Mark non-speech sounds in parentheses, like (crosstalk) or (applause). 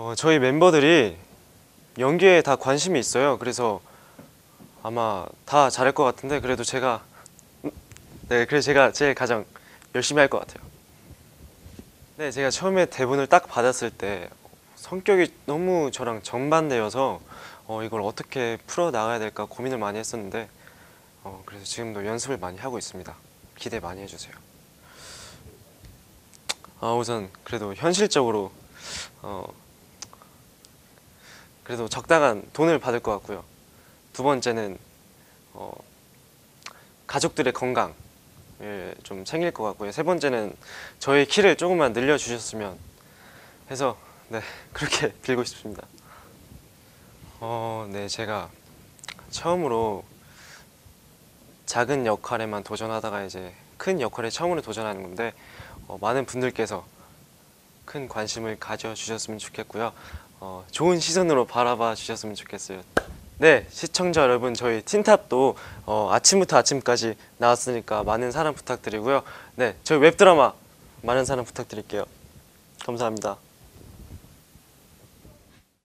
어, 저희 멤버들이 연기에 다 관심이 있어요. 그래서 아마 다 잘할 것 같은데 그래도 제가 음, 네, 그래서 제가 제일 가장 열심히 할 것 같아요. 네, 제가 처음에 대본을 딱 받았을 때 성격이 너무 저랑 정반대여서 어, 이걸 어떻게 풀어 나가야 될까 고민을 많이 했었는데 어, 그래서 지금도 연습을 많이 하고 있습니다. 기대 많이 해주세요. 아, 우선 그래도 현실적으로 어, 그래도 적당한 돈을 받을 것 같고요. 두 번째는 어, 가족들의 건강을 좀 챙길 것 같고요. 세 번째는 저의 키를 조금만 늘려주셨으면 해서 네 (laughs) 그렇게 빌고 싶습니다. 어, 네 제가 처음으로 작은 역할에만 도전하다가 이제 큰 역할에 처음으로 도전하는 건데 어, 많은 분들께서 큰 관심을 가져주셨으면 좋겠고요. 어, 좋은 시선으로 바라봐 주셨으면 좋겠어요. 네, 시청자 여러분, 저희 틴탑도 어, 아침부터 아침까지 나왔으니까 많은 사랑 부탁드리고요. 네, 저희 웹드라마 많은 사랑 부탁드릴게요. 감사합니다.